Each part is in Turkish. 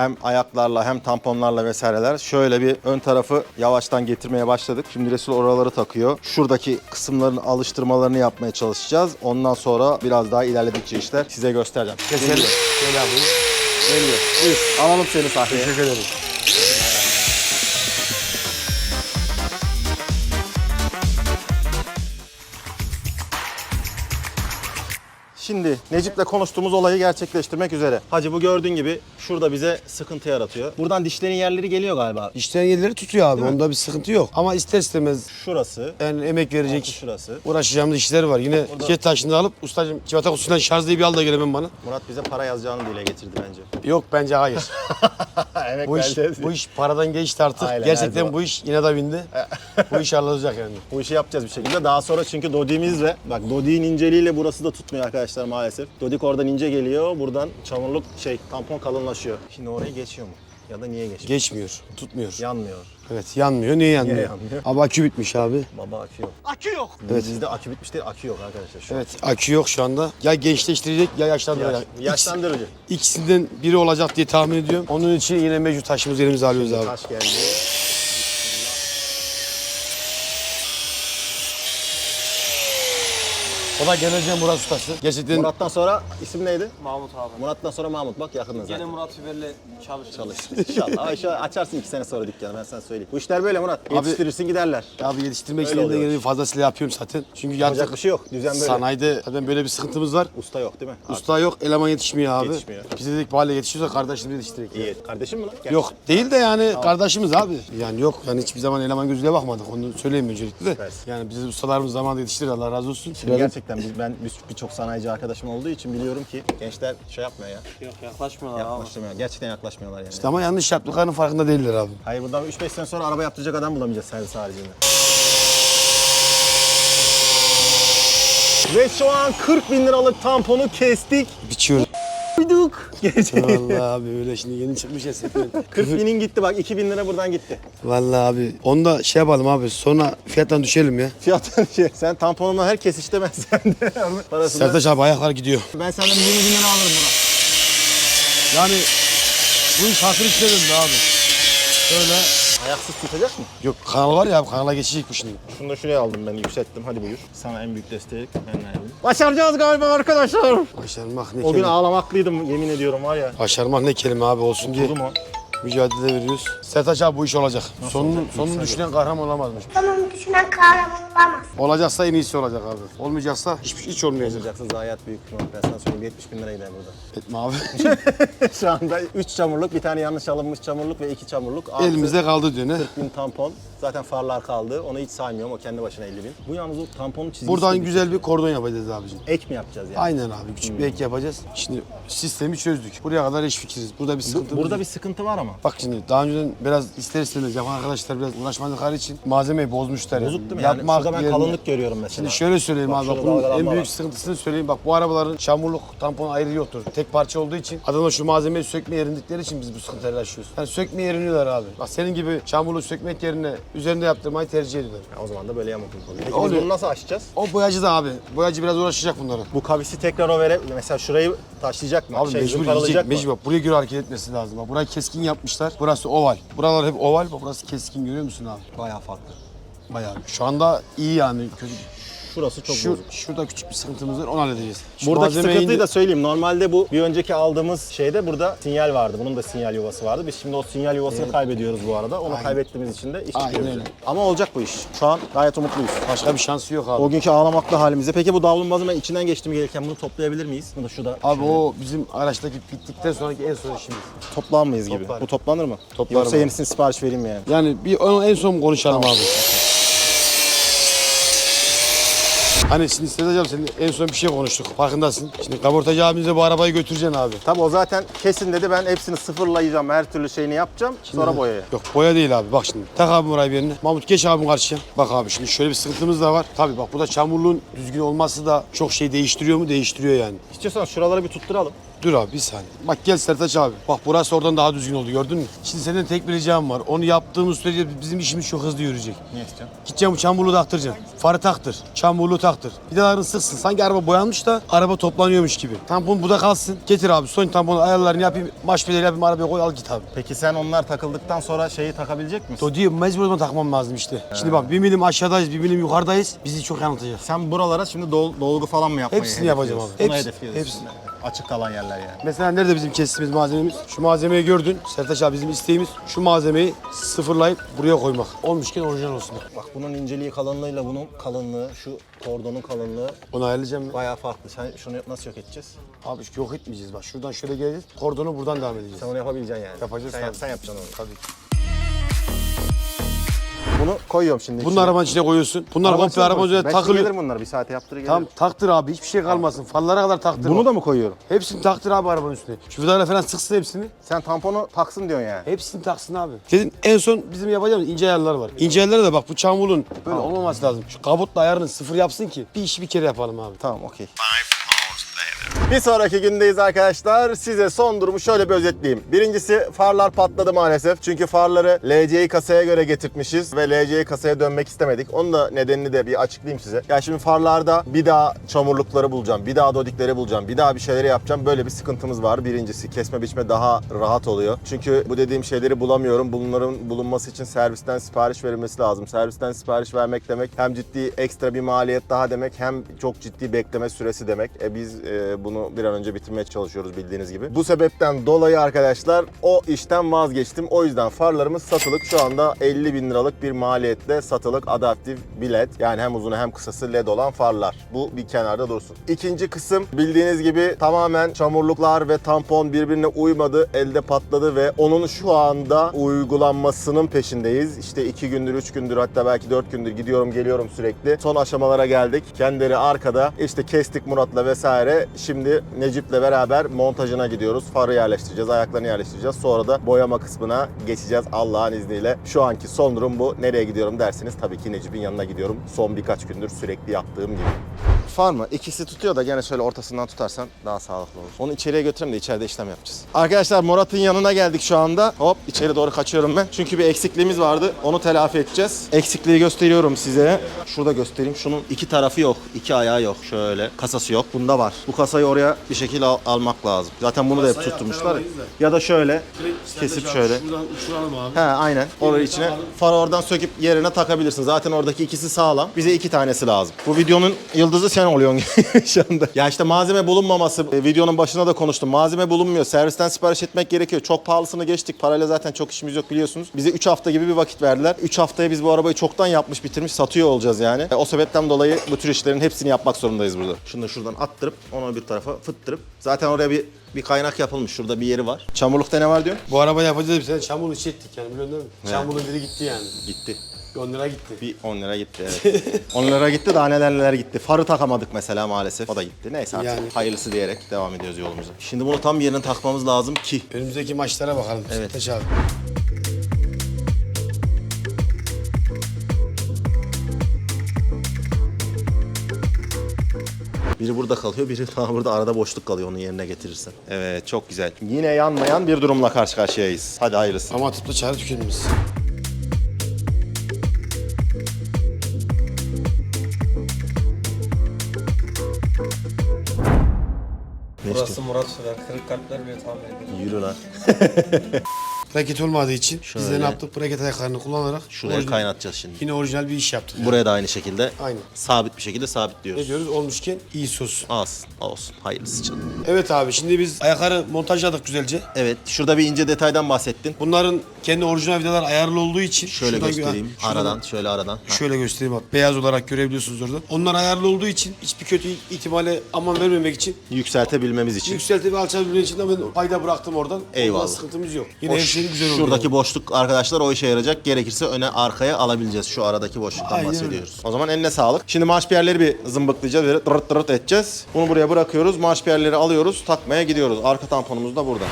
Hem ayaklarla hem tamponlarla vesaireler. Şöyle bir ön tarafı yavaştan getirmeye başladık. Şimdi Resul oraları takıyor. Şuradaki kısımların alıştırmalarını yapmaya çalışacağız. Ondan sonra biraz daha ilerledikçe işler size göstereceğim. Keselim. Şöyle abi. Geliyor. Buyur. Alalım seni sahneye. Teşekkür ederim. Şimdi Necip'le konuştuğumuz olayı gerçekleştirmek üzere. Hacı bu gördüğün gibi şurada bize sıkıntı yaratıyor. Buradan dişlerin yerleri geliyor galiba. İşten yerleri tutuyor abi. Değil mi? Onda bir sıkıntı yok. Ama ister istemez Şurası, yani emek altı verecek şurası. uğraşacağımız işler var. Yine Orada- taşını alıp ustacığım çivata kutusundan şarjlı bir al da gelemem bana. Murat bize para yazacağını dile getirdi bence. Yok bence hayır. Emek bu iş bu iş paradan geçti artık. Aynen, her Gerçekten zaman. bu iş yine de bindi. bu iş hallolacak yani. Bu işi yapacağız bir şekilde. Daha sonra çünkü Dodi'mizle, bak Dodi'nin inceliğiyle burası da tutmuyor arkadaşlar maalesef. Dodik oradan ince geliyor, buradan çamurluk şey tampon kalınlaşıyor. Şimdi orayı geçiyor mu? Ya da niye geçmiyor? Geçmiyor, tutmuyor. Yanmıyor. Evet yanmıyor. Niye yanmıyor? yanmıyor? Abi akü bitmiş abi. Baba akü yok. Akü yok. Evet. Bizde akü bitmiş değil, akü yok arkadaşlar şu an. Evet akü yok şu anda. Ya gençleştirecek ya yaşlandıracak. Yaş, yaşlandırıcı. İkisinden biri olacak diye tahmin ediyorum. Onun için yine mevcut taşımızı elimize alıyoruz abi. Taş geldi. O da geleceğim Murat Ustası. Gerçekten Murat'tan sonra isim neydi? Mahmut abi. Murat'tan sonra Mahmut. Bak yakında Gene zaten. Murat Fiber'le. Çalışırız inşallah. Ayşe açarsın iki sene sonra dükkanı ben sana söyleyeyim. Bu işler böyle Murat. Yetiştirirsin giderler. abi yetiştirmek Öyle için de oluyor. fazlasıyla yapıyorum zaten. Çünkü Yapacak bir şey yok. Düzen böyle. sanayide zaten böyle bir sıkıntımız var. Usta yok değil mi? Abi, Usta yok, eleman yetişmiyor abi. Yetişmiyor. Biz dedik bu hale yetişiyorsa kardeşimizi yetiştirek. İyi. Kardeşim mi lan? Gel. Yok değil de yani kardeşimiz abi. Yani yok yani hiçbir zaman eleman gözüyle bakmadık. Onu söyleyeyim öncelikle de. Süpersin. Yani bizi ustalarımız zamanında yetiştirir Allah razı olsun. Şimdi gerçekten biz, ben birçok sanayici arkadaşım olduğu için biliyorum ki gençler şey yapmıyor ya. Yok yaklaşmıyorlar abi. Yaklaşmıyor. Gerçekten yaklaşmıyorlar yani. İşte ama yanlış yaptıklarının farkında değiller abi. Hayır bundan 3-5 sene sonra araba yaptıracak adam bulamayacağız servis haricinde. Ve şu an 40 bin liralık tamponu kestik. Biçiyoruz. Duyduk. Gerçekten. Vallahi abi öyle şimdi yeni çıkmış ya sefer. 40 binin gitti bak 2 bin lira buradan gitti. Vallahi abi onu da şey yapalım abi sonra fiyattan düşelim ya. Fiyatın şey sen tamponundan her kesişte ben sende. Parasını. Sertaç abi ayaklar gidiyor. Ben senden 20 bin lira alırım buna. Yani bu iş hatır döndü abi. Böyle Ayaksız tutacak mı? yok kanal var ya abi kanala geçecek bu şimdi. Şunu da şuraya aldım ben yükselttim hadi buyur. Sana en büyük destek ben verdim. Başaracağız galiba arkadaşlar. Başarmak ne O gün kelime. ağlamaklıydım yemin ediyorum var ya. Başarmak ne kelime abi olsun diye Oldu mu? mücadele veriyoruz. Sertaç abi bu iş olacak. sonunu, olacak? sonunu düşünen kahraman olamazmış. Sonunu düşünen kahraman olamaz. Olacaksa en iyisi olacak abi. Olmayacaksa hiç, hiç olmayacak. Olacaksın zayiat büyük. Ben sana söyleyeyim 70 bin lira gider burada. Etme abi. Şu anda 3 çamurluk, bir tane yanlış alınmış çamurluk ve 2 çamurluk. Artı Elimizde kaldı diyor ne? 40 bin tampon. Zaten farlar kaldı. Onu hiç saymıyorum. O kendi başına 50 bin. Bu yalnız o tamponun çizgisi. Buradan de güzel bir kordon yapacağız abicim. Ek mi yapacağız yani? Aynen abi küçük bir ek yapacağız. Şimdi sistemi çözdük. Buraya kadar eş fikiriz. Burada bir sıkıntı Burada bir sıkıntı var ama. Bak şimdi daha önceden biraz ister istemez yapan arkadaşlar biraz uğraşmadıkları için malzemeyi bozmuşlar. Bozuk değil mi? Yani şurada ben yerine- kalınlık görüyorum mesela. Şimdi şöyle söyleyeyim Bak abi bak şurada bunun dalgalanma en büyük var. sıkıntısını söyleyeyim. Bak bu arabaların çamurluk tampon ayrı yoktur. Tek parça olduğu için adamlar şu malzemeyi sökmeye yerindikleri için biz bu sıkıntıları yaşıyoruz. Yani sökmeye yeriniyorlar abi. Bak senin gibi çamurluğu sökmek yerine üzerinde yaptırmayı tercih ediyorlar. Ya o zaman da böyle yamukluk oluyor. Peki biz Oluyor. bunu nasıl aşacağız? O boyacı da abi. Boyacı biraz uğraşacak bunları. Bu kavisi tekrar o vere mesela şurayı taşlayacak mı? Abi şey, mecbur zımparalayacak yiyecek, mı? mecbur. Buraya göre hareket etmesi lazım. Bak burayı keskin yapmışlar. Burası oval. Buralar hep oval. Bak burası keskin görüyor musun abi? Bayağı farklı. Bayağı. Şu anda iyi yani. Kötü. Şurası çok Şu, bozuk. şurada küçük bir sıkıntımız var. Onu halledeceğiz. Şu Buradaki malzemeyi sıkıntıyı da söyleyeyim. Normalde bu bir önceki aldığımız şeyde burada sinyal vardı. Bunun da sinyal yuvası vardı. Biz şimdi o sinyal yuvasını kaybediyoruz bu arada. Onu kaybettiğimiz için de iş Aynen öyle. Ama olacak bu iş. Şu an gayet umutluyuz. Başka bir şansı yok abi. O günkü ağlamaklı halimizde. Peki bu davlumbazın ben içinden geçtim gelirken bunu toplayabilir miyiz? Bunu da şurada Abi o bizim araçtaki bittikten sonraki en son işimiz. toplar mıyız gibi? Toplar. Bu toplanır mı? Toplarım Yoksa abi. yenisini sipariş vereyim mi yani? Yani bir onu en son konuşalım abi. Hani şimdi Sedat abi senin en son bir şey konuştuk. Farkındasın. Şimdi kaportacı abimize bu arabayı götüreceksin abi. Tabii o zaten kesin dedi ben hepsini sıfırlayacağım. Her türlü şeyini yapacağım. Sonra boyaya. Yok boya değil abi bak şimdi. Tak abi burayı bir yerine. Mahmut geç abim karşıya. Bak abi şimdi şöyle bir sıkıntımız da var. Tabii bak burada çamurluğun düzgün olması da çok şey değiştiriyor mu? Değiştiriyor yani. İstiyorsan şuraları bir tutturalım. Dur abi bir saniye. Bak gel Sertaç abi. Bak burası oradan daha düzgün oldu gördün mü? Şimdi senin tek bir ricam var. Onu yaptığımız sürece bizim işimiz çok hızlı yürüyecek. Ne istiyorsun? Gideceğim bu çamurluğu taktıracaksın. Farı taktır. Çamurluğu taktır. Vidalarını sıksın. Sanki araba boyanmış da araba toplanıyormuş gibi. Tampon burada kalsın. Getir abi son tamponu ayarlarını yapayım. Maşpeleri yapayım arabaya koy al git abi. Peki sen onlar takıldıktan sonra şeyi takabilecek misin? Değil mecbur zaman takmam lazım işte. Şimdi bak bir milim aşağıdayız bir milim yukarıdayız. Bizi çok yanıltacak. Sen buralara şimdi dol- dolgu falan mı yapmayı Hepsini yapacağım abi. Hepsi- hepsini. Açık kalan yerler yani. Mesela nerede bizim kestiğimiz malzememiz? Şu malzemeyi gördün. Sertaç abi bizim isteğimiz şu malzemeyi sıfırlayıp buraya koymak. Olmuşken orijinal olsun. Bak bunun inceliği kalınlığıyla bunun kalınlığı, şu kordonun kalınlığı Onu ayarlayacağım ben. bayağı farklı. Sen şunu nasıl yok edeceğiz? Abi yok etmeyeceğiz bak. Şuradan şöyle geleceğiz. Kordonu buradan devam edeceğiz. Sen onu yapabileceksin yani. Yapacağız Sen, tabii. yap, sen yapacaksın onu. Tabii ki. Bunu koyuyorum şimdi. Bunu arabanın içine koyuyorsun. Bunlar komple arabanın üzerine Ben takılıyor. gelirim bunlar bir saate yaptırır Tam gelirim. taktır abi hiçbir şey kalmasın. Fallara kadar taktır. Bunu da mı koyuyorum? Hepsini taktır abi arabanın üstüne. Şu vidalarla falan sıksın hepsini. Sen tamponu taksın diyorsun yani. Hepsini taksın abi. Dedim en son bizim yapacağımız ince ayarlar var. İnce ayarlara da bak bu çamurun böyle olmaması lazım. Şu kabutla ayarını sıfır yapsın ki bir işi bir kere yapalım abi. Tamam okey. Bir sonraki gündeyiz arkadaşlar. Size son durumu şöyle bir özetleyeyim. Birincisi farlar patladı maalesef. Çünkü farları LC'yi kasaya göre getirtmişiz ve LC'yi kasaya dönmek istemedik. Onun da nedenini de bir açıklayayım size. Ya şimdi farlarda bir daha çamurlukları bulacağım, bir daha dodikleri bulacağım, bir daha bir şeyleri yapacağım. Böyle bir sıkıntımız var. Birincisi kesme biçme daha rahat oluyor. Çünkü bu dediğim şeyleri bulamıyorum. Bunların bulunması için servisten sipariş verilmesi lazım. Servisten sipariş vermek demek hem ciddi ekstra bir maliyet daha demek hem çok ciddi bekleme süresi demek. E biz e, bunu bir an önce bitirmeye çalışıyoruz bildiğiniz gibi. Bu sebepten dolayı arkadaşlar o işten vazgeçtim. O yüzden farlarımız satılık. Şu anda 50 bin liralık bir maliyetle satılık adaptif bilet. Yani hem uzunu hem kısası led olan farlar. Bu bir kenarda dursun. İkinci kısım bildiğiniz gibi tamamen çamurluklar ve tampon birbirine uymadı. Elde patladı ve onun şu anda uygulanmasının peşindeyiz. İşte iki gündür, üç gündür hatta belki dört gündür gidiyorum geliyorum sürekli. Son aşamalara geldik. Kendileri arkada. İşte kestik Murat'la vesaire. Şimdi Necip'le beraber montajına gidiyoruz. Farı yerleştireceğiz, ayaklarını yerleştireceğiz. Sonra da boyama kısmına geçeceğiz Allah'ın izniyle. Şu anki son durum bu. Nereye gidiyorum derseniz tabii ki Necip'in yanına gidiyorum. Son birkaç gündür sürekli yaptığım gibi. Far mı? İkisi tutuyor da gene şöyle ortasından tutarsan daha sağlıklı olur. Onu içeriye götürelim de içeride işlem yapacağız. Arkadaşlar Murat'ın yanına geldik şu anda. Hop içeri doğru kaçıyorum ben. Çünkü bir eksikliğimiz vardı. Onu telafi edeceğiz. Eksikliği gösteriyorum size. Şurada göstereyim. Şunun iki tarafı yok. iki ayağı yok. Şöyle. Kasası yok. Bunda var. Bu kasayı oraya bir şekilde al- almak lazım. Zaten bunu da hep Kasayı tutturmuşlar. ya. aktaramayız Ya da şöyle. Kesip şöyle. Şuradan uçuralım abi. He aynen. Oraya içine farı oradan söküp yerine takabilirsin. Zaten oradaki ikisi sağlam. Bize iki tanesi lazım. Bu videonun yıldızı sen oluyorsun şu anda. Ya işte malzeme bulunmaması. e, videonun başında da konuştum. Malzeme bulunmuyor. Servisten sipariş etmek gerekiyor. Çok pahalısını geçtik. Parayla zaten çok işimiz yok biliyorsunuz. Bize 3 hafta gibi bir vakit verdiler. 3 haftaya biz bu arabayı çoktan yapmış bitirmiş satıyor olacağız yani. E, o sebepten dolayı bu tür işlerin hepsini yapmak zorundayız burada. Şunu da şuradan attırıp onu bir tarafa fıttırıp zaten oraya bir bir kaynak yapılmış. Şurada bir yeri var. Çamurlukta ne var diyor? Bu araba yapacağız bir sene çamurlu işi ettik yani biliyorsun değil mi? Çamurun biri gitti yani. Gitti. 10 lira gitti. Bir 10 lira gitti evet. 10 lira gitti daha neler neler gitti. Farı takamadık mesela maalesef. O da gitti. Neyse artık Yani. hayırlısı diyerek devam ediyoruz yolumuza. Şimdi bunu tam yerine takmamız lazım ki. Önümüzdeki maçlara bakalım. Evet. Sertaç abi. Biri burada kalıyor, biri daha burada arada boşluk kalıyor onun yerine getirirsen. Evet çok güzel. Yine yanmayan bir durumla karşı karşıyayız. Hadi hayırlısı. Ama tıpta çare tükenimiz. Burası işte? Murat Sürer. Kırık kalpler bile tahmin edilir. Yürü lan. Braket olmadığı için biz de Şöyle. ne yaptık? Braket ayaklarını kullanarak Şuraya orijinal- kaynatacağız şimdi. yine orijinal bir iş yaptık. Buraya da aynı şekilde Aynen. sabit bir şekilde Ne sabitliyoruz. diyoruz? Olmuşken iyi sos. Olsun, olsun. Hayırlısı canım. Evet abi şimdi biz ayakları montajladık güzelce. Evet, şurada bir ince detaydan bahsettin. Bunların kendi orijinal vidalar ayarlı olduğu için Şöyle şuradan gö- göstereyim. ha, şuradan- Aradan, şöyle aradan. Ha. Şöyle göstereyim bak. Beyaz olarak görebiliyorsunuz orada. Onlar ayarlı olduğu için hiçbir kötü ihtimale aman vermemek için Yükseltebilmemiz için. yükseltip alçalabilmek için de ben payda bıraktım oradan. Eyvallah. Ondan sıkıntımız yok. Yine O şey güzel oluyor. Şuradaki boşluk arkadaşlar o işe yarayacak. Gerekirse öne arkaya alabileceğiz. Şu aradaki boşluktan Aynen bahsediyoruz. O zaman eline sağlık. Şimdi marşpiyerleri bir zımbıklayacağız. Böyle dırırt dırırt edeceğiz. Bunu buraya bırakıyoruz. Marşpiyerleri alıyoruz. Takmaya gidiyoruz. Arka tamponumuz da burada.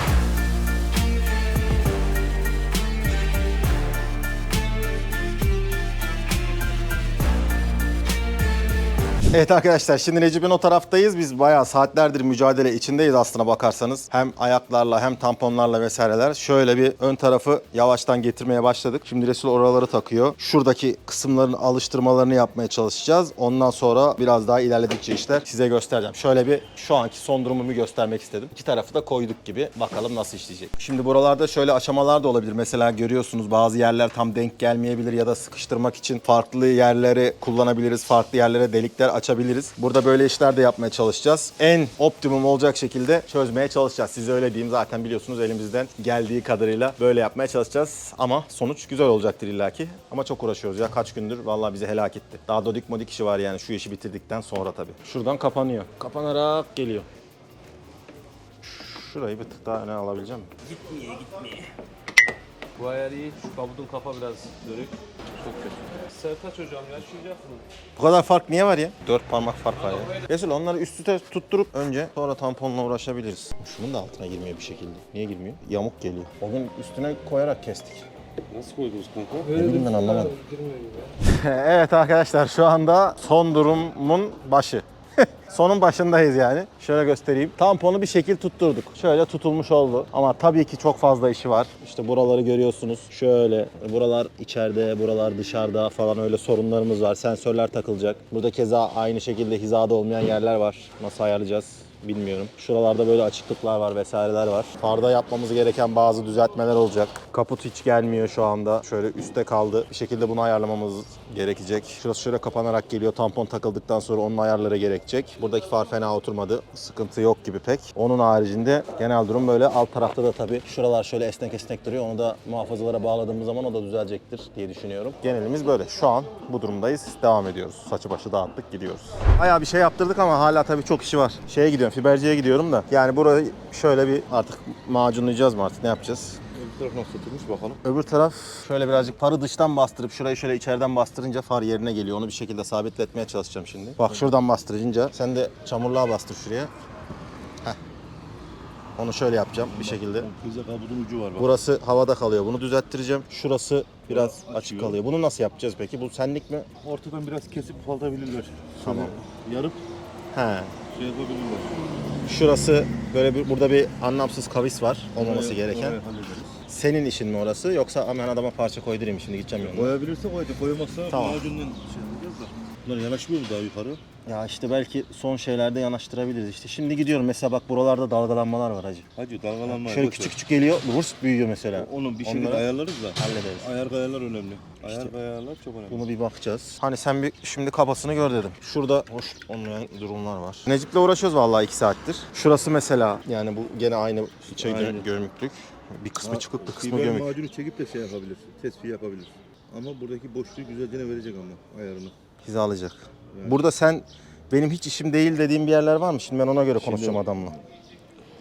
Evet arkadaşlar şimdi Recep'in o taraftayız. Biz bayağı saatlerdir mücadele içindeyiz aslına bakarsanız. Hem ayaklarla hem tamponlarla vesaireler. Şöyle bir ön tarafı yavaştan getirmeye başladık. Şimdi Resul oraları takıyor. Şuradaki kısımların alıştırmalarını yapmaya çalışacağız. Ondan sonra biraz daha ilerledikçe işler size göstereceğim. Şöyle bir şu anki son durumumu göstermek istedim. İki tarafı da koyduk gibi. Bakalım nasıl işleyecek. Şimdi buralarda şöyle aşamalar da olabilir. Mesela görüyorsunuz bazı yerler tam denk gelmeyebilir ya da sıkıştırmak için farklı yerleri kullanabiliriz. Farklı yerlere delikler açabiliriz. Burada böyle işler de yapmaya çalışacağız. En optimum olacak şekilde çözmeye çalışacağız. Size öyle diyeyim zaten biliyorsunuz elimizden geldiği kadarıyla böyle yapmaya çalışacağız. Ama sonuç güzel olacaktır illaki. Ama çok uğraşıyoruz ya kaç gündür vallahi bizi helak etti. Daha dodik modik işi var yani şu işi bitirdikten sonra tabii. Şuradan kapanıyor. Kapanarak geliyor. Şurayı bir tık daha öne alabileceğim mi? Gitmeye gitmeye. Bu ayar iyi. Şu kabudun kafa biraz dönük. Çok kötü. Sertaç hocam yaşayacaksınız. Bu kadar fark niye var ya? Dört parmak fark var ya. Resul onları üst üste tutturup önce sonra tamponla uğraşabiliriz. Şunun da altına girmiyor bir şekilde. Niye girmiyor? Yamuk geliyor. O gün üstüne koyarak kestik. Nasıl koydunuz kanka? Ne bileyim ben anlamadım. evet arkadaşlar şu anda son durumun başı. Sonun başındayız yani. Şöyle göstereyim. Tamponu bir şekil tutturduk. Şöyle tutulmuş oldu. Ama tabii ki çok fazla işi var. İşte buraları görüyorsunuz. Şöyle buralar içeride, buralar dışarıda falan öyle sorunlarımız var. Sensörler takılacak. Burada keza aynı şekilde hizada olmayan yerler var. Nasıl ayarlayacağız? bilmiyorum. Şuralarda böyle açıklıklar var vesaireler var. Farda yapmamız gereken bazı düzeltmeler olacak. Kaput hiç gelmiyor şu anda. Şöyle üstte kaldı. Bir şekilde bunu ayarlamamız gerekecek. Şurası şöyle kapanarak geliyor. Tampon takıldıktan sonra onun ayarları gerekecek. Buradaki far fena oturmadı. Sıkıntı yok gibi pek. Onun haricinde genel durum böyle. Alt tarafta da tabii şuralar şöyle esnek esnek duruyor. Onu da muhafazalara bağladığımız zaman o da düzelecektir diye düşünüyorum. Genelimiz böyle. Şu an bu durumdayız. Devam ediyoruz. Saçı başı dağıttık gidiyoruz. Bayağı bir şey yaptırdık ama hala tabii çok işi var. Şeye gidiyorum, fiberciye gidiyorum da. Yani burayı şöyle bir artık macunlayacağız mı artık ne yapacağız? Taraf nasıl tutulmuş bakalım. Öbür taraf şöyle birazcık farı dıştan bastırıp şurayı şöyle içeriden bastırınca far yerine geliyor. Onu bir şekilde sabitletmeye çalışacağım şimdi. Bak şuradan bastırınca sen de çamurluğa bastır şuraya. Heh. Onu şöyle yapacağım bir şekilde. Bize kabudun ucu var bak. Burası havada kalıyor. Bunu düzelttireceğim. Şurası biraz açık kalıyor. Bunu nasıl yapacağız peki? Bu senlik mi? Ortadan biraz kesip ufaltabilirler. Tamam. Şöyle Yarıp He. şey yapabilirler. Şurası böyle bir burada bir anlamsız kavis var olmaması Orayı- gereken. orayı hallederiz. Senin işin mi orası yoksa hemen adama parça koydurayım şimdi gideceğim yanına. Koyabilirse koydu. Koyamazsa Tamam. macundan şey yapacağız da. Bunlar yanaşmıyor mu daha yukarı? Ya işte belki son şeylerde yanaştırabiliriz işte. Şimdi gidiyorum mesela bak buralarda dalgalanmalar var hacı. Hacı dalgalanma. Şöyle küçük küçük geliyor, vurs büyüyor mesela. Onun bir Onları ayarlarız da. hallederiz. Ayar kayalar önemli. Ayar kayalar çok önemli. Bunu bir bakacağız. Hani sen bir şimdi kafasını gör dedim. Şurada hoş olmayan durumlar var. Necip'le uğraşıyoruz vallahi iki saattir. Şurası mesela yani bu gene aynı şey gö- Aynen. Bir kısmı çıkık bir kısmı gömük. macunu çekip de şey yapabilirsin. Tespih yapabilirsin. Ama buradaki boşluğu güzelce verecek ama ayarını. Hizalayacak. Burada sen benim hiç işim değil dediğim bir yerler var mı? Şimdi ben ona göre konuşacağım Şimdi- adamla.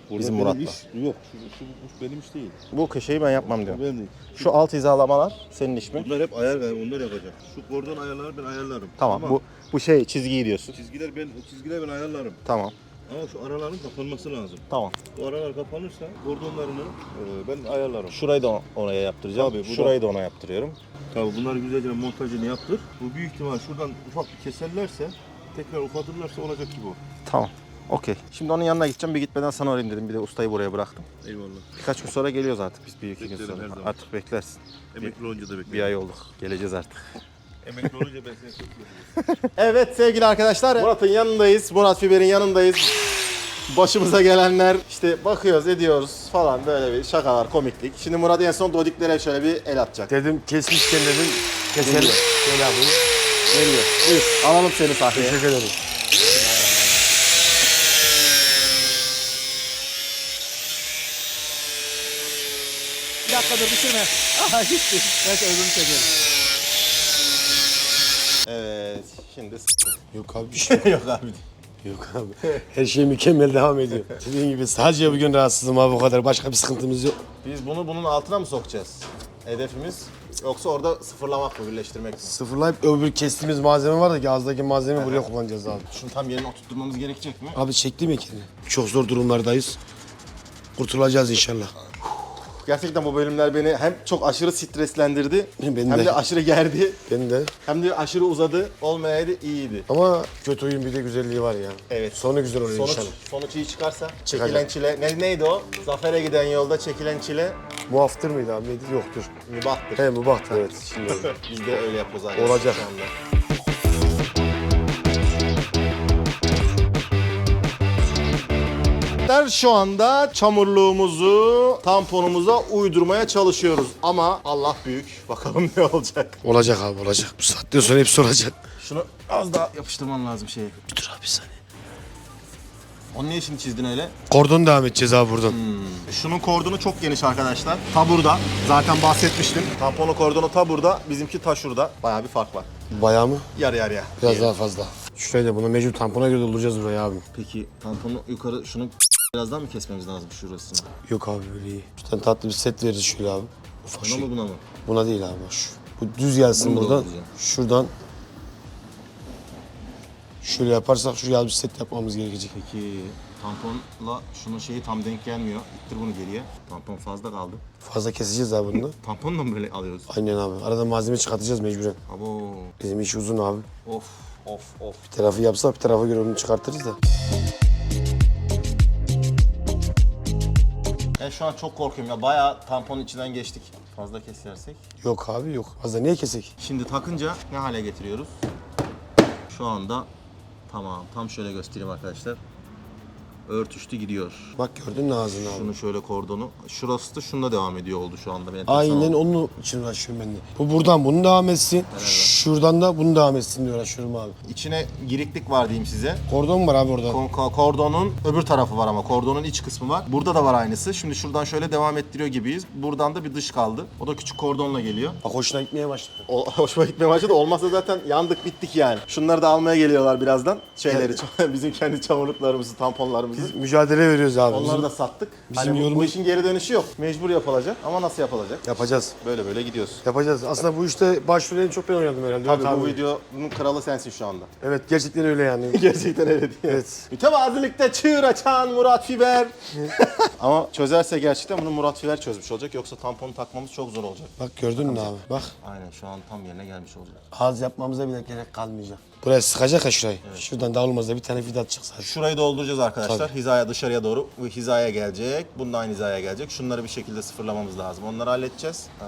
Burada Bizim benim Murat'la. Iş, yok. Şu, şu, bu benim iş değil. Bu köşeyi ben yapmam Bu diyorum. benim değil. Şu alt hizalamalar senin iş mi? Bunlar hep ayar ayar. Onlar yapacak. Şu kordon ayarları ben ayarlarım. Tamam. Bu bu şey çizgiyi diyorsun. Çizgiler ben çizgiler ben ayarlarım. Tamam. Ama şu araların kapanması lazım. Tamam. Bu aralar kapanırsa kordonlarını e, ben ayarlarım. Şurayı da oraya yaptıracağım. Tabii, bu da- Şurayı da ona yaptırıyorum. Tabii bunları güzelce montajını yaptır. Bu büyük ihtimal şuradan ufak bir keserlerse tekrar ufaltırlarsa olacak gibi o. Tamam. Okey. Şimdi onun yanına gideceğim. Bir gitmeden sana arayayım dedim. Bir de ustayı buraya bıraktım. Eyvallah. Birkaç gün sonra geliyoruz artık biz bir iki gün Beklerim sonra. her zaman. Artık beklersin. Emekli olunca da Bir bekliyorum. ay olduk. Geleceğiz artık. Emekli olunca ben seni bekliyorum. Evet sevgili arkadaşlar. Murat'ın yanındayız. Murat Fiber'in yanındayız. Başımıza gelenler işte bakıyoruz ediyoruz falan böyle bir şakalar komiklik. Şimdi Murat en son dodiklere şöyle bir el atacak. Dedim kesmişken dedim keselim. Şöyle yapayım. Geliyor. Buyur. Alalım seni sahneye. Teşekkür ederim. Bir dakika dur bitirme. Aha gitti. Neyse özünü çekelim. Evet. Şimdi s- Yok abi bir şey Yok abi. yok abi. Her şey mükemmel devam ediyor. Dediğim gibi sadece bugün rahatsızım abi o kadar. Başka bir sıkıntımız yok. Biz bunu bunun altına mı sokacağız? Hedefimiz yoksa orada sıfırlamak mı, birleştirmek mi? Sıfırlayıp öbür kestiğimiz malzeme var da gazdaki malzemeyi buraya kullanacağız abi. Şunu tam yerine oturtmamız gerekecek mi? Abi çekti mi kendini? Çok zor durumlardayız. Kurtulacağız inşallah. Gerçekten bu bölümler beni hem çok aşırı streslendirdi Beni hem de. de aşırı gerdi Ben de. hem de aşırı uzadı. Olmayaydı iyiydi. Ama kötü oyun bir de güzelliği var ya. Evet. Sonu güzel oluyor Sonuç, inşallah. sonuç iyi çıkarsa Çıkacak. çekilen çile ne, neydi o? Zafere giden yolda çekilen çile Muaftır mıydı abi? Neydi? Yoktur. mübahtır. He mubahtır evet. Şimdi oldu. Biz de öyle yapıyoruz arkadaşlar Olacak. şu anda. Şu anda çamurluğumuzu tamponumuza uydurmaya çalışıyoruz. Ama Allah büyük. Bakalım ne olacak. olacak abi olacak. Bu saatten sonra hepsi olacak. Şunu az daha yapıştırman lazım şeye. Bir dur abi bir saniye. Onun ne işini çizdin öyle? Kordon devam edeceğiz abi buradan. Şunun kordonu çok geniş arkadaşlar. Ta burada. Zaten bahsetmiştim. Tamponu kordonu ta burada. Bizimki ta şurada. Bayağı bir fark var. Bayağı mı? Yarı yarıya. Biraz diyelim. daha fazla. Şurayı da buna mecbur tampona göre dolduracağız burayı abi. Peki tamponu yukarı şunu biraz daha mı kesmemiz lazım şurasını? Yok abi öyle iyi. Bir tane tatlı bir set veririz şöyle abi. Ufak Buna şey. mı buna mı? Buna değil abi şu. Bu düz gelsin Bunu da buradan. dolduracağım. Şuradan. Şöyle yaparsak şuraya bir set yapmamız gerekecek. Peki tamponla şunun şeyi tam denk gelmiyor. İttir bunu geriye. Tampon fazla kaldı. Fazla keseceğiz abi bunu da. Tamponla mı böyle alıyoruz? Aynen abi. Arada malzeme çıkartacağız mecburen. Abo. Bizim iş uzun abi. Of of of. Bir tarafı yapsa bir tarafa göre onu çıkartırız da. Ben şu an çok korkuyorum ya. Bayağı tamponun içinden geçtik. Fazla kesersek. Yok abi yok. Fazla niye kesek? Şimdi takınca ne hale getiriyoruz? Şu anda tamam. Tam şöyle göstereyim arkadaşlar. Örtüştü gidiyor. Bak gördün mü ağzını abi? Şunu şöyle kordonu. Şurası da şununla devam ediyor oldu şu anda. Benim Aynen onun için uğraşıyorum ben de. Bu buradan bunu devam etsin. Şuradan da bunu devam etsin diye uğraşıyorum abi. İçine giriklik var diyeyim size. Kordon var abi orada. Ko- ko- Kordonun öbür tarafı var ama kordonun iç kısmı var. Burada da var aynısı. Şimdi şuradan şöyle devam ettiriyor gibiyiz. Buradan da bir dış kaldı. O da küçük kordonla geliyor. Bak hoşuna gitmeye başladı. O, hoşuma gitmeye başladı. Olmazsa zaten yandık bittik yani. Şunları da almaya geliyorlar birazdan. Şeyleri, bizim kendi çamurluklarımızı, tamponlarımızı. Mücadele veriyoruz abi. Onları da sattık. bizim hani bu, bu yolumuz- işin geri dönüşü yok. Mecbur yapılacak ama nasıl yapılacak? Yapacağız. Böyle böyle gidiyoruz. Yapacağız. Aslında bu işte en çok ben oynadım herhalde. Tabii Evet bu videonun kralı sensin şu anda. Evet gerçekten öyle yani. Gerçekten öyle değil. Evet. Mütevazilikte çığır açan Murat Fiber. Ama çözerse gerçekten bunu Murat Fiber çözmüş olacak. Yoksa tamponu takmamız çok zor olacak. Bak gördün mü abi? Bak Aynen şu an tam yerine gelmiş olacak. ağız yapmamıza bile gerek kalmayacak. Buraya sıkacak ha şurayı. Şuradan dağılmaz da bir tane fidat çıksa. Şurayı dolduracağız arkadaşlar. Hizaya dışarıya doğru bu hizaya gelecek. Bunun aynı hizaya gelecek. Şunları bir şekilde sıfırlamamız lazım. Onları halledeceğiz. Ee,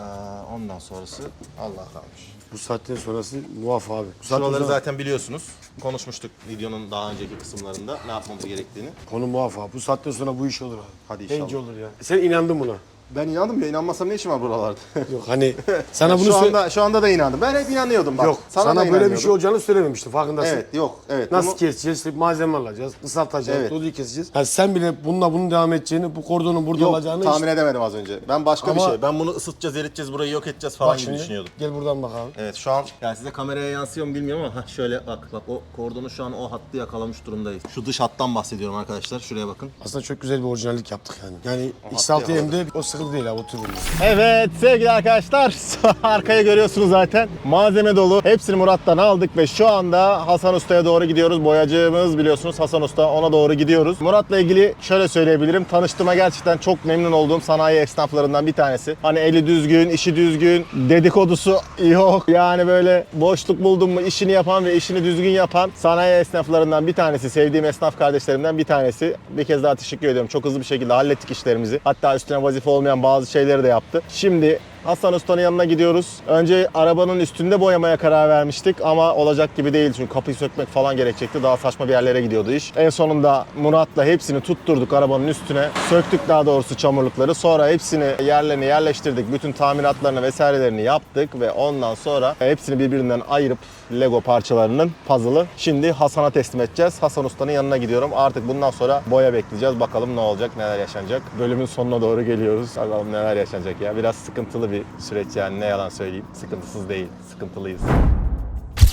ondan sonrası Allah kalmış. Bu saatten sonrası muaf abi. Bu saatten Şuraları sonra zaten biliyorsunuz. Konuşmuştuk videonun daha önceki kısımlarında ne yapmamız gerektiğini. Konu muaf abi. Bu saatten sonra bu iş olur abi. Hadi inşallah. Bence olur ya. Sen inandın buna. Ben inandım ya inanmasam ne işim var buralarda? Yok hani sana bunu şu anda şu anda da inandım. Ben hep inanıyordum bak. Yok sana, da böyle bir inanıyordum. şey olacağını söylememiştim farkındasın. Evet yok evet. Nasıl Bunu- keseceğiz? İşte malzeme alacağız, kısaltacağız, Evet. doduyu keseceğiz. Yani sen bile bununla bunun devam edeceğini, bu kordonun burada Yok olacağını tahmin edemedim az önce. Ben başka bir Ama- şey. Ben bunu ısıtacağız, eriteceğiz, burayı yok edeceğiz falan Bak gibi şimdi düşünüyordum. gel buradan bak abi. Evet şu an yani size kameraya yansıyor mu bilmiyorum ama ha şöyle bak bak o kordonu şu an o hattı yakalamış durumdayız. Şu dış hattan bahsediyorum arkadaşlar. Şuraya bakın. Aslında çok güzel bir orijinallik yaptık yani. Yani hattı X6M'de o sıkıntı değil abi o tür ürünler. Evet sevgili arkadaşlar arkaya görüyorsunuz zaten. Malzeme dolu. Hepsini Murat'tan aldık ve şu anda Hasan Usta'ya doğru gidiyoruz. Boyacımız biliyorsunuz Hasan Usta ona doğru gidiyoruz. Murat'la ilgili şöyle söyleyebilirim. Tanıştığıma gerçekten çok memnun olduğum sanayi esnaflarından bir tanesi. Hani eli düzgün işi düzgün dedikodusu yok. Yani böyle boşluk buldum mu işini yapan ve işini düzgün yapan sanayi esnaflarından bir tanesi sevdiğim esnaf kardeşlerimden bir tanesi. Bir kez daha teşekkür ediyorum. Çok hızlı bir şekilde hallettik işlerimizi. Hatta üstüne vazife olmayan bazı şeyleri de yaptı. Şimdi Hasan Usta'nın yanına gidiyoruz. Önce arabanın üstünde boyamaya karar vermiştik ama olacak gibi değil çünkü kapıyı sökmek falan gerekecekti. Daha saçma bir yerlere gidiyordu iş. En sonunda Murat'la hepsini tutturduk arabanın üstüne. Söktük daha doğrusu çamurlukları. Sonra hepsini yerlerine yerleştirdik. Bütün tamiratlarını vesairelerini yaptık ve ondan sonra hepsini birbirinden ayırıp Lego parçalarının puzzle'ı şimdi Hasan'a teslim edeceğiz. Hasan Usta'nın yanına gidiyorum. Artık bundan sonra boya bekleyeceğiz. Bakalım ne olacak, neler yaşanacak. Bölümün sonuna doğru geliyoruz. Bakalım neler yaşanacak ya. Biraz sıkıntılı bir süreç yani ne yalan söyleyeyim. Sıkıntısız değil, sıkıntılıyız.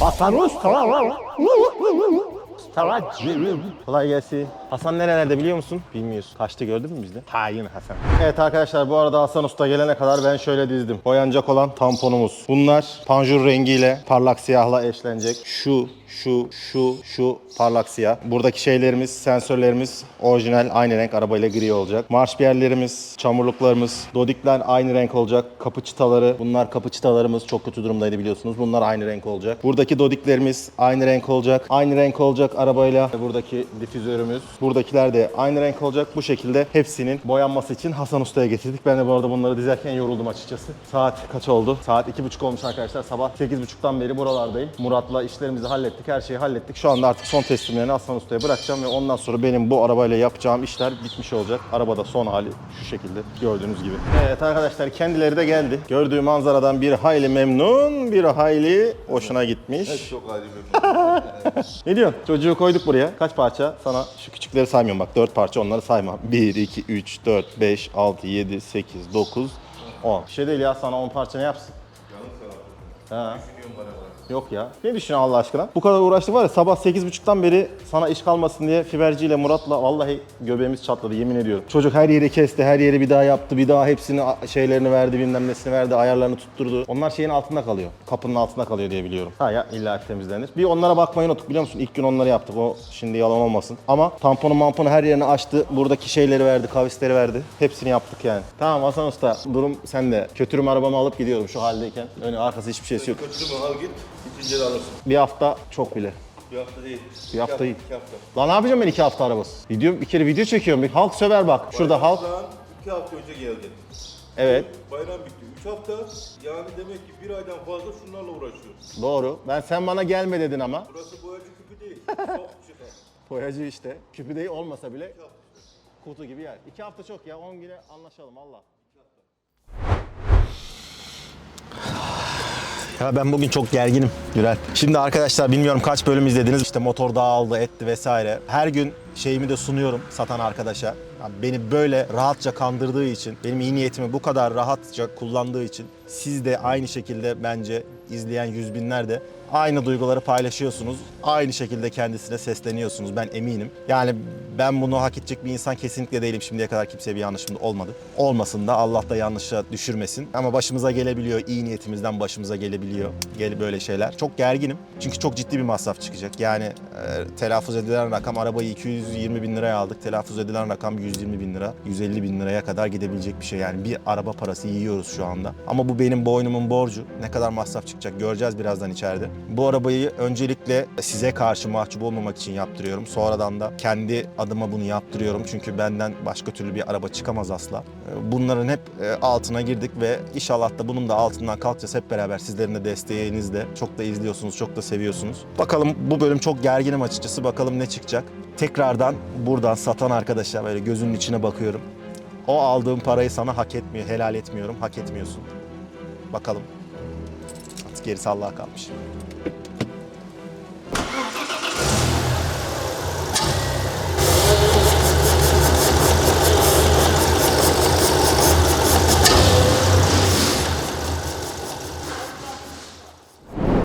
Hasan Usta. Kolay gelsin. Hasan nerelerde biliyor musun? Bilmiyorsun. Kaçtı gördün mü bizde? Hain Hasan. Evet arkadaşlar bu arada Hasan Usta gelene kadar ben şöyle dizdim. Boyanacak olan tamponumuz. Bunlar panjur rengiyle parlak siyahla eşlenecek. Şu şu, şu, şu parlak siyah. Buradaki şeylerimiz, sensörlerimiz orijinal aynı renk arabayla gri olacak. Marş yerlerimiz, çamurluklarımız, dodikler aynı renk olacak. Kapı çıtaları, bunlar kapı çıtalarımız çok kötü durumdaydı biliyorsunuz. Bunlar aynı renk olacak. Buradaki dodiklerimiz aynı renk olacak. Aynı renk olacak arabayla. Buradaki difüzörümüz. Buradakiler de aynı renk olacak. Bu şekilde hepsinin boyanması için Hasan Usta'ya getirdik. Ben de bu arada bunları dizerken yoruldum açıkçası. Saat kaç oldu? Saat 2.30 olmuş arkadaşlar. Sabah 8.30'dan beri buralardayım. Murat'la işlerimizi hallettik. Her şeyi hallettik. Şu anda artık son teslimlerini Hasan Usta'ya bırakacağım ve ondan sonra benim bu arabayla yapacağım işler bitmiş olacak. Arabada son hali şu şekilde gördüğünüz gibi. Evet arkadaşlar kendileri de geldi. Gördüğü manzaradan bir hayli memnun, bir hayli hoşuna gitmiş. Çok ayrı bir Ne diyorsun? Çocuğu koyduk buraya. Kaç parça? Sana şu küçükleri saymıyorum bak. 4 parça onları sayma. 1, 2, 3, 4, 5, 6, 7, 8, 9, 10. Bir şey değil ya sana 10 parça ne yapsın? Ha. Yok ya. Ne düşünüyorsun Allah aşkına? Bu kadar uğraştık var ya sabah 8.30'dan beri sana iş kalmasın diye Fiberciyle Murat'la vallahi göbeğimiz çatladı yemin ediyorum. Çocuk her yeri kesti, her yeri bir daha yaptı, bir daha hepsini şeylerini verdi, bilmem nesini verdi, ayarlarını tutturdu. Onlar şeyin altında kalıyor. Kapının altında kalıyor diye biliyorum. Ha ya illa temizlenir. Bir onlara bakmayı unuttuk biliyor musun? İlk gün onları yaptık. O şimdi yalan olmasın. Ama tamponu mamponu her yerini açtı. Buradaki şeyleri verdi, kavisleri verdi. Hepsini yaptık yani. Tamam Hasan Usta durum sende. Kötürüm arabamı alıp gidiyorum şu haldeyken. Önü arkası hiçbir şeysi yok. Kötülüğümü al git, bitince de alırsın. Bir hafta çok bile. Bir hafta değil. Bir hafta değil. İki hafta. Lan ne yapacağım ben iki hafta arabası? Video, bir kere video çekiyorum. Bir halk söver bak. Şurada halk. Bayramdan iki hafta önce geldi. Evet. Bayram bitti. Üç hafta yani demek ki bir aydan fazla şunlarla uğraşıyoruz. Doğru. Ben sen bana gelme dedin ama. Burası boyacı küpü değil. Çok çıkar. Boyacı işte. Küpü değil olmasa bile kutu gibi yer. İki hafta çok ya. On güne anlaşalım Allah. Ya ben bugün çok gerginim Gürel. Şimdi arkadaşlar bilmiyorum kaç bölüm izlediniz. İşte motor dağıldı etti vesaire. Her gün şeyimi de sunuyorum satan arkadaşa. Ya beni böyle rahatça kandırdığı için, benim iyi niyetimi bu kadar rahatça kullandığı için siz de aynı şekilde bence izleyen yüz binler de aynı duyguları paylaşıyorsunuz. Aynı şekilde kendisine sesleniyorsunuz ben eminim. Yani ben bunu hak edecek bir insan kesinlikle değilim. Şimdiye kadar kimseye bir yanlışım olmadı. Olmasın da Allah da yanlışa düşürmesin. Ama başımıza gelebiliyor. iyi niyetimizden başımıza gelebiliyor. Gel böyle şeyler. Çok gerginim. Çünkü çok ciddi bir masraf çıkacak. Yani e, telaffuz edilen rakam arabayı 220 bin liraya aldık. Telaffuz edilen rakam 120 bin lira. 150 bin liraya kadar gidebilecek bir şey. Yani bir araba parası yiyoruz şu anda. Ama bu benim boynumun borcu. Ne kadar masraf çıkacak göreceğiz birazdan içeride. Bu arabayı öncelikle size karşı mahcup olmamak için yaptırıyorum. Sonradan da kendi adıma bunu yaptırıyorum. Çünkü benden başka türlü bir araba çıkamaz asla. E, Bunların hep e, altına girdik ve inşallah da bunun da altından kalkacağız hep beraber. Sizlerin de desteğinizle. Çok da izliyorsunuz, çok da seviyorsunuz. Bakalım bu bölüm çok gerginim açıkçası. Bakalım ne çıkacak. Tekrardan buradan satan arkadaşa böyle gözünün içine bakıyorum. O aldığım parayı sana hak etmiyor, helal etmiyorum, hak etmiyorsun. Bakalım. Gerisi Allah'a kalmış.